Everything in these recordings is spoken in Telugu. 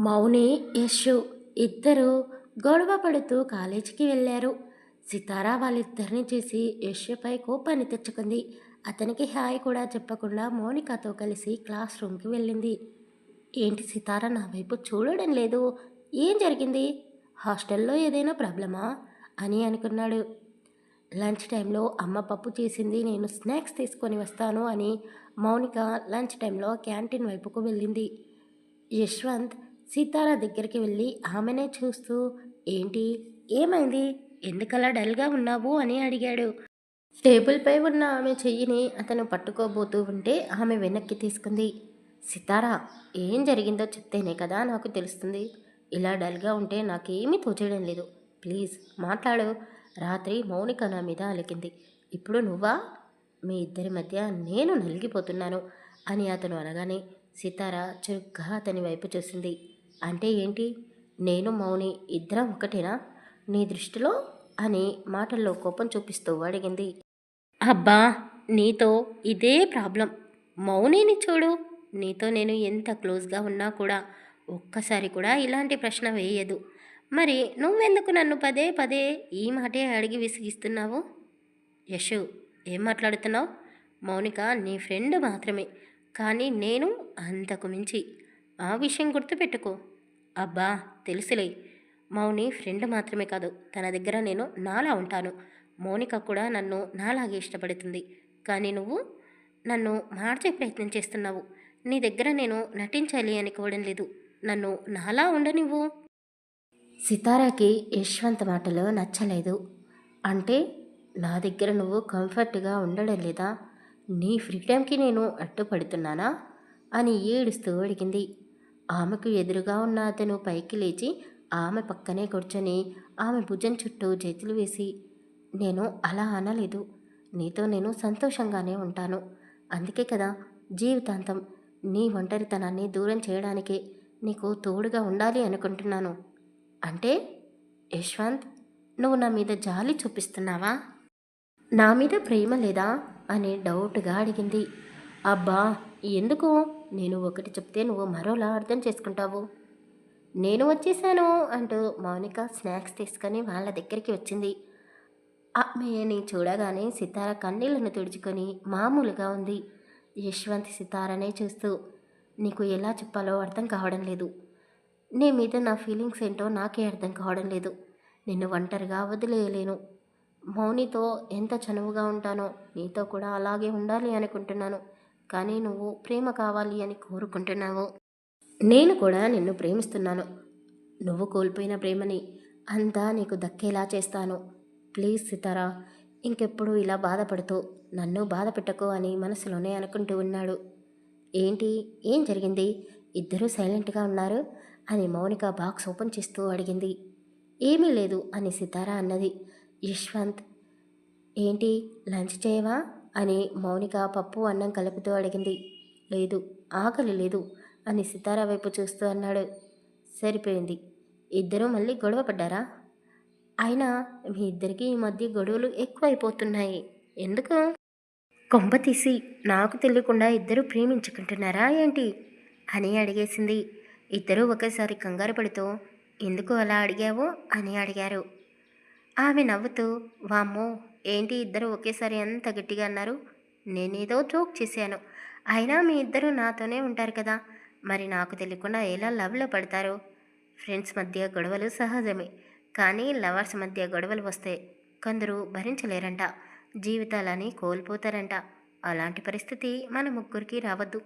మౌని యశు ఇద్దరు గొడవ పడుతూ కాలేజీకి వెళ్ళారు. సితారా వాళ్ళిద్దరిని చూసి యశుపై కోపాన్ని తెచ్చుకుంది. అతనికి హాయ్ కూడా చెప్పకుండా మౌనికతో కలిసి క్లాస్ రూమ్కి వెళ్ళింది. ఏంటి సితారా నా వైపు చూడడం లేదు. ఏం జరిగింది? హాస్టల్లో ఏదైనా ప్రాబ్లమా? అని అనుకున్నాడు. లంచ్ టైంలో అమ్మ పప్పు చేసింది నేను స్నాక్స్ తీసుకొని వస్తాను అని మౌనిక లంచ్ టైంలో క్యాంటీన్ వైపుకు వెళ్ళింది. యశ్వంత్ సీతారా దగ్గరికి వెళ్ళి ఆమెనే చూస్తూ ఏంటి? ఏమైంది? ఎందుకలా డల్గా ఉన్నావు? అని అడిగాడు. టేబుల్పై ఉన్న ఆమె చెయ్యిని అతను పట్టుకోబోతూ ఉంటే ఆమె వెనక్కి తీసుకుంది. సితారా ఏం జరిగిందో చెప్తేనే కదా నాకు తెలుస్తుంది. ఇలా డల్గా ఉంటే నాకేమీ తోచేయడం లేదు. ప్లీజ్ మాట్లాడు. రాత్రి మౌనిక నా మీద అలికింది. ఇప్పుడు నువ్వా? మీ ఇద్దరి మధ్య నేను నలిగిపోతున్నాను అని అతను అనగానే సితారా చురుగ్గా అతని వైపు చూసింది. అంటే ఏంటి? నేను మౌని ఇద్దరం ఒకటేనా నీ దృష్టిలో? అని మాటల్లో కోపం చూపిస్తూ అడిగింది. అబ్బా! నీతో ఇదే ప్రాబ్లం. మౌనిని చూడు. నీతో నేను ఎంత క్లోజ్గా ఉన్నా కూడా ఒక్కసారి కూడా ఇలాంటి ప్రశ్న వేయదు. మరి నువ్వెందుకు నన్ను పదే పదే ఈ మాటే అడిగి విసిగిస్తున్నావు? యశు ఏం మాట్లాడుతున్నావు? మౌనిక నీ ఫ్రెండ్ మాత్రమే. కానీ నేను అంతకు మించి ఆ విషయం గుర్తుపెట్టుకో. అబ్బా తెలుసులే. మౌని ఫ్రెండ్ మాత్రమే కాదు తన దగ్గర నేను నాలా ఉంటాను. మౌనిక కూడా నన్ను నాలాగే ఇష్టపడుతుంది. కానీ నువ్వు నన్ను మార్చే ప్రయత్నం చేస్తున్నావు. నీ దగ్గర నేను నటించాలి అనుకోవడం లేదు. నన్ను నాలా ఉండనివ్వు. సితారాకి యశ్వంత్ మాటలు నచ్చలేదు. అంటే నా దగ్గర నువ్వు కంఫర్ట్గా ఉండడం లేదా? నీ ఫ్రీడమ్కి నేను అడ్డుపడుతున్నానా? అని ఏడుస్తూ అడిగింది. ఆమెకు ఎదురుగా ఉన్న అతను పైకి లేచి ఆమె పక్కనే కూర్చొని ఆమె భుజం చుట్టూ చేతులు వేసి నేను అలా అనలేదు. నీతో నేను సంతోషంగానే ఉంటాను. అందుకే కదా జీవితాంతం నీ ఒంటరితనాన్ని దూరం చేయడానికే నీకు తోడుగా ఉండాలి అనుకుంటున్నాను. అంటే యశ్వంత్ నువ్వు నా మీద జాలి చూపిస్తున్నావా? నా మీద ప్రేమ లేదా? అని డౌట్గా అడిగింది. అబ్బా ఎందుకు? నేను ఒకటి చెప్తే నువ్వు మరోలా అర్థం చేసుకుంటావు. నేను వచ్చేసాను అంటూ మౌనిక స్నాక్స్ తీసుకొని వాళ్ళ దగ్గరికి వచ్చింది. ఆమెని చూడగానే సితార కన్నీళ్ళను తుడుచుకొని మామూలుగా ఉంది. యశ్వంత్ సితారనే చూస్తూ నీకు ఎలా చెప్పాలో అర్థం కావడం లేదు. నీ మీద నా ఫీలింగ్స్ ఏంటో నాకే అర్థం కావడం లేదు. నిన్ను ఒంటరిగా వదిలేయలేను. మౌనితో ఎంత చనువుగా ఉంటానో నీతో కూడా అలాగే ఉండాలి అనుకుంటున్నాను. కానీ నువ్వు ప్రేమ కావాలి అని కోరుకుంటున్నావు. నేను కూడా నిన్ను ప్రేమిస్తున్నాను. నువ్వు కోల్పోయిన ప్రేమని అంతా నీకు దక్కేలా చేస్తాను. ప్లీజ్ సితారా ఇంకెప్పుడు ఇలా బాధపడుతూ నన్ను బాధ పెట్టకు అని మనసులోనే అనుకుంటూ ఉన్నాడు. ఏంటి? ఏం జరిగింది? ఇద్దరూ సైలెంట్గా ఉన్నారు అని మౌనిక బాక్స్ ఓపెన్ చేస్తూ అడిగింది. ఏమీ లేదు అని సితారా అన్నది. యశ్వంత్ ఏంటి? లంచ్ చేయవా? అని మౌనిక పప్పు అన్నం కలుపుతూ అడిగింది. లేదు ఆకలి లేదు అని సితారా వైపు చూస్తూ అన్నాడు. సరిపోయింది. ఇద్దరూ మళ్ళీ గొడవ పడ్డారా? అయినా మీ ఇద్దరికి ఈ మధ్య గొడవలు ఎక్కువైపోతున్నాయి. ఎందుకు? కొంప తీసి నాకు తెలియకుండా ఇద్దరు ప్రేమించుకుంటున్నారా ఏంటి? అని అడిగేసింది. ఇద్దరూ ఒకేసారి కంగారు పడుతూ ఎందుకు అలా అడిగావు? అని అడిగారు. ఆమె నవ్వుతూ వామ్మో ఏంటి ఇద్దరు ఒకేసారి అంత గట్టిగా అన్నారు? నేనేదో జోక్ చేశాను. అయినా మీ ఇద్దరు నాతోనే ఉంటారు కదా? మరి నాకు తెలియకుండా ఎలా లవ్లో పడతారు? ఫ్రెండ్స్ మధ్య గొడవలు సహజమే. కానీ లవర్స్ మధ్య గొడవలు వస్తే కొందరు భరించలేరంట. జీవితాలని కోల్పోతారంట. అలాంటి పరిస్థితి మన ముగ్గురికి రావద్దు.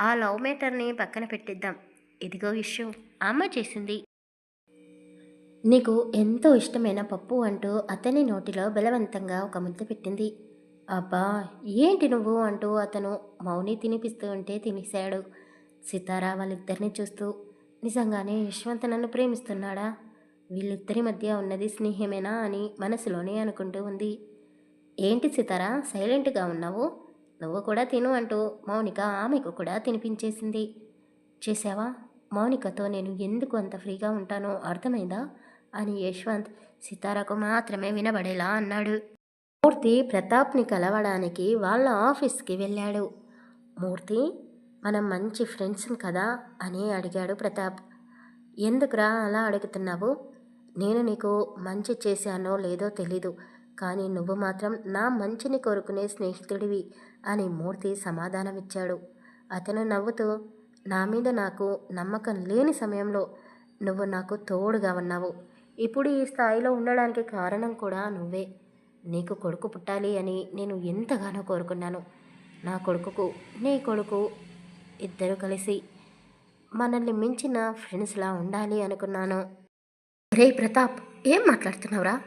ఆ లవ్ మేటర్ని పక్కన పెట్టిద్దాం. ఇదిగో ఇష్యూ. అమ్మ చేసింది. నీకు ఎంతో ఇష్టమైన పప్పు అంటూ అతని నోటిలో బలవంతంగా ఒక ముద్ద పెట్టింది. అబ్బా ఏంటి నువ్వు అంటూ అతను మౌని తినిపిస్తూ ఉంటే తినేశాడు. సితారా వాళ్ళిద్దరిని చూస్తూ నిజంగానే యశ్వంత్ నన్ను ప్రేమిస్తున్నాడా? వీళ్ళిద్దరి మధ్య ఉన్నది స్నేహమేనా అని మనసులోనే అనుకుంటూ ఉంది. ఏంటి సితారా సైలెంట్గా ఉన్నావు? నువ్వు కూడా తిను అంటూ మౌనిక ఆమెకు కూడా తినిపించేసింది. చేసావా మౌనికతో నేను ఎందుకు అంత ఫ్రీగా ఉంటానో అర్థమైందా? అని యశ్వంత్ సితారకు మాత్రమే వినబడేలా అన్నాడు. మూర్తి ప్రతాప్ని కలవడానికి వాళ్ళ ఆఫీస్కి వెళ్ళాడు. మూర్తి మనం మంచి ఫ్రెండ్స్ కదా అని అడిగాడు ప్రతాప్. ఎందుకురా అలా అడుగుతున్నావు? నేను నీకు మంచి చేశానో లేదో తెలీదు కానీ నువ్వు మాత్రం నా మంచిని కోరుకునే స్నేహితుడివి అని మూర్తి సమాధానమిచ్చాడు. అతను నవ్వుతూ నా మీద నాకు నమ్మకం లేని సమయంలో నువ్వు నాకు తోడుగా ఉన్నావు. ఇప్పుడు ఈ స్థాయిలో ఉండడానికి కారణం కూడా నువ్వే. నీకు కొడుకు పుట్టాలి అని నేను ఎంతగానో కోరుకున్నాను. నా కొడుకుకు నీ కొడుకు ఇద్దరు కలిసి మనల్ని మించిన ఫ్రెండ్స్లా ఉండాలి అనుకున్నాను. రే ప్రతాప్ ఏం మాట్లాడుతున్నావురా?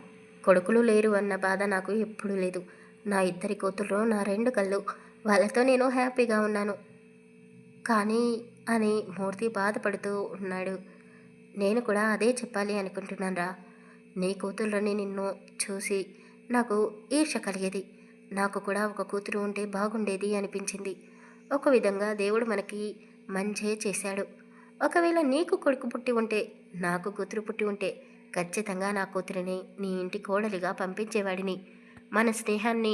కొడుకులు లేరు అన్న బాధ నాకు ఎప్పుడూ లేదు. నా ఇద్దరి కూతురు నా రెండు కళ్ళు వాళ్ళతో నేను హ్యాపీగా ఉన్నాను. కానీ అని మూర్తి బాధపడుతూ ఉన్నాడు. నేను కూడా అదే చెప్పాలి అనుకుంటున్నానురా. నీ కూతుళ్ళని నిన్ను చూసి నాకు ఈర్ష కలిగేది. నాకు కూడా ఒక కూతురు ఉంటే బాగుండేది అనిపించింది. ఒక విధంగా దేవుడు మనకి మంచే చేశాడు. ఒకవేళ నీకు కొడుకు పుట్టి ఉంటే నాకు కూతురు పుట్టి ఉంటే ఖచ్చితంగా నా కూతురిని నీ ఇంటి కోడలిగా పంపించేవాడిని. మన స్నేహాన్ని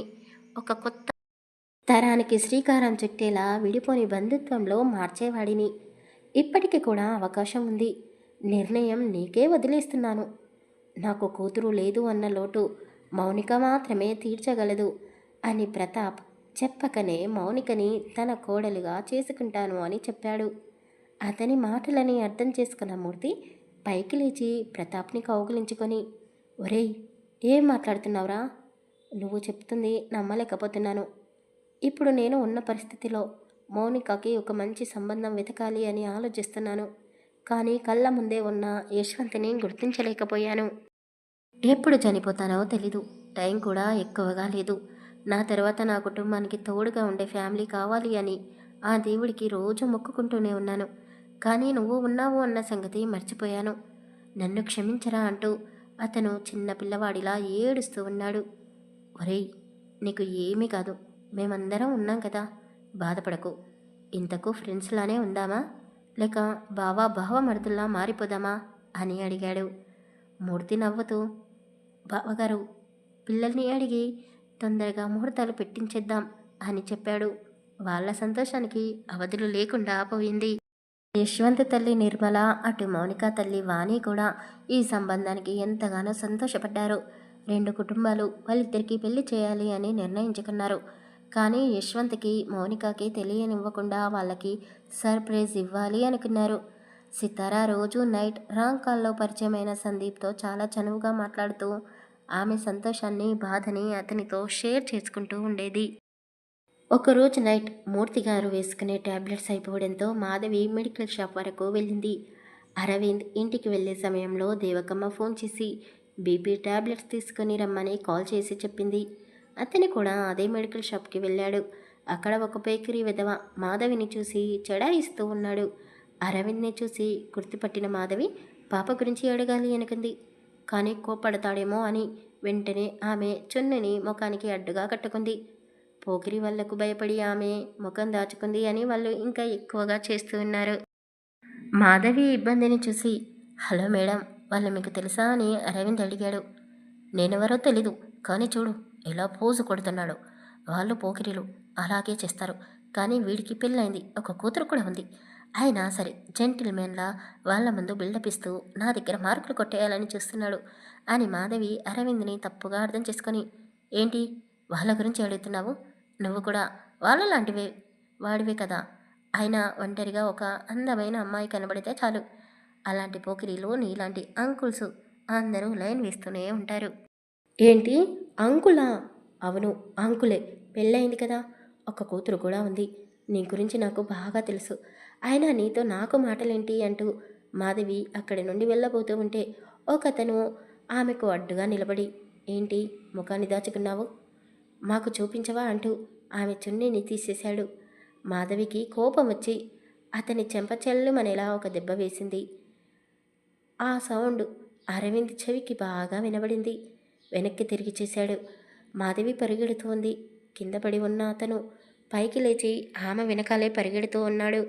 ఒక కొత్త తరానికి శ్రీకారం చుట్టేలా విడిపోని బంధుత్వంలో మార్చేవాడిని. ఇప్పటికి కూడా అవకాశం ఉంది. నిర్ణయం నీకే వదిలేస్తున్నాను. నాకు కూతురు లేదు అన్న లోటు మౌనిక మాత్రమే తీర్చగలదు అని ప్రతాప్ చెప్పకనే మౌనికని తన కోడలుగా చేసుకుంటాను అని చెప్పాడు. అతని మాటలని అర్థం చేసుకున్న మూర్తి పైకి లేచి ప్రతాప్ని కౌగిలించుకొని ఒరేయ్ ఏం మాట్లాడుతున్నావురా? నువ్వు చెప్తుంది నమ్మలేకపోతున్నాను. ఇప్పుడు నేను ఉన్న పరిస్థితిలో మౌనికకి ఒక మంచి సంబంధం వెతకాలి అని ఆలోచిస్తున్నాను. కానీ కళ్ళ ముందే ఉన్న యశ్వంత్ని గుర్తించలేకపోయాను. ఎప్పుడు చనిపోతానో తెలీదు. టైం కూడా ఎక్కువగా లేదు. నా తర్వాత నా కుటుంబానికి తోడుగా ఉండే ఫ్యామిలీ కావాలి అని ఆ దేవుడికి రోజు మొక్కుకుంటూనే ఉన్నాను. కానీ నువ్వు ఉన్నావు అన్న సంగతి మర్చిపోయాను. నన్ను క్షమించరా అంటూ అతను చిన్న పిల్లవాడిలా ఏడుస్తూ ఉన్నాడు. ఒరేయ్ నీకు ఏమీ కాదు. మేమందరం ఉన్నాం కదా. బాధపడకు. ఇంతకు ఫ్రెండ్స్లానే ఉందామా? లేక బావా బావ మరుదుల్లా మారిపోదామా అని అడిగాడు. మూర్తి నవ్వుతూ బావగారు పిల్లల్ని అడిగి తొందరగా ముహూర్తాలు పెట్టించేద్దాం అని చెప్పాడు. వాళ్ళ సంతోషానికి అవధులు లేకుండా పోయింది. యశ్వంత్ తల్లి నిర్మల అటు మౌనిక తల్లి వాణి కూడా ఈ సంబంధానికి ఎంతగానో సంతోషపడ్డారు. రెండు కుటుంబాలు వాళ్ళిద్దరికీ పెళ్ళి చేయాలి అని నిర్ణయించుకున్నారు. కానీ యశ్వంత్కి మౌనికకి తెలియనివ్వకుండా వాళ్ళకి సర్ప్రైజ్ ఇవ్వాలి అనుకున్నారు. సితారా రోజు నైట్ రాంగ్ కాల్లో పరిచయమైన సందీప్తో చాలా చనువుగా మాట్లాడుతూ ఆమె సంతోషాన్ని బాధని అతనితో షేర్ చేసుకుంటూ ఉండేది. ఒకరోజు నైట్ మూర్తి గారు వేసుకునే ట్యాబ్లెట్స్ అయిపోవడంతో మాధవి మెడికల్ షాప్ వరకు వెళ్ళింది. అరవింద్ ఇంటికి వెళ్ళే సమయంలో దేవకమ్మ ఫోన్ చేసి బీపీ ట్యాబ్లెట్స్ తీసుకుని రమ్మని కాల్ చేసి చెప్పింది. అతను కూడా అదే మెడికల్ షాప్కి వెళ్ళాడు. అక్కడ ఒక బేకరీ విధవ మాధవిని చూసి చెడాయిస్తూ ఉన్నాడు. అరవింద్ని చూసి గుర్తుపట్టిన మాధవి పాప గురించి అడగాలి అనుకుంది కానీ కోప్పడతాడేమో అని. వెంటనే ఆమె చున్నని ముఖానికి అడ్డుగా కట్టుకుంది. పోకిరి వాళ్ళకు భయపడి ఆమె ముఖం దాచుకుంది అని వాళ్ళు ఇంకా ఎక్కువగా చేస్తూ ఉన్నారు. మాధవి ఇబ్బందిని చూసి హలో మేడం వాళ్ళు మీకు తెలుసా? అని అరవింద్ అడిగాడు. నేనెవరో తెలీదు కానీ చూడు. ఇలా పోజు కొడుతున్నాడు. వాళ్ళు పోకిరీలు. అలాగే చేస్తారు. కానీ వీడికి పెళ్ళైంది ఒక కూతురు కూడా ఉంది. అయినా సరే జెంటిల్మెన్లా వాళ్ళ ముందు బిల్డప్ ఇస్తూ నా దగ్గర మార్కులు కొట్టేయాలని చూస్తున్నాడు అని మాధవి అరవింద్ని తప్పుగా అర్థం చేసుకొని ఏంటి? వాళ్ళ గురించి అడుగుతున్నావు? నువ్వు కూడా వాళ్ళ లాంటివే వాడివే కదా? అయినా ఒంటరిగా ఒక అందమైన అమ్మాయి కనబడితే చాలు. అలాంటి పోకిరీలు నీలాంటి అంకుల్స్ అందరూ లైన్ వేస్తూనే ఉంటారు. ఏంటి? అంకులా? అవును అంకులే. పెళ్ళయింది కదా. ఒక కూతురు కూడా ఉంది. నీ గురించి నాకు బాగా తెలుసు. అయినా నీతో నాకు మాటలేంటి అంటూ మాధవి అక్కడి నుండి వెళ్ళబోతూ ఉంటే ఒకతను ఆమెకు అడ్డుగా నిలబడి ఏంటి? ముఖాన్ని దాచుకున్నావు? మాకు చూపించవా? అంటూ ఆమె చున్నీని తీసేశాడు. మాధవికి కోపం వచ్చి అతని చెంపచెల్లుమనేలా ఒక దెబ్బ వేసింది. ఆ సౌండ్ అరవింద్ చెవికి బాగా వినబడింది. వెనక్కి తిరిగి చేశాడు. మాధవి పరిగెడుతోంది కింద పడి ఉన్న అతను పైకి లేచి ఆమె వెనకాలే పరిగెడుతూ ఉన్నాడు.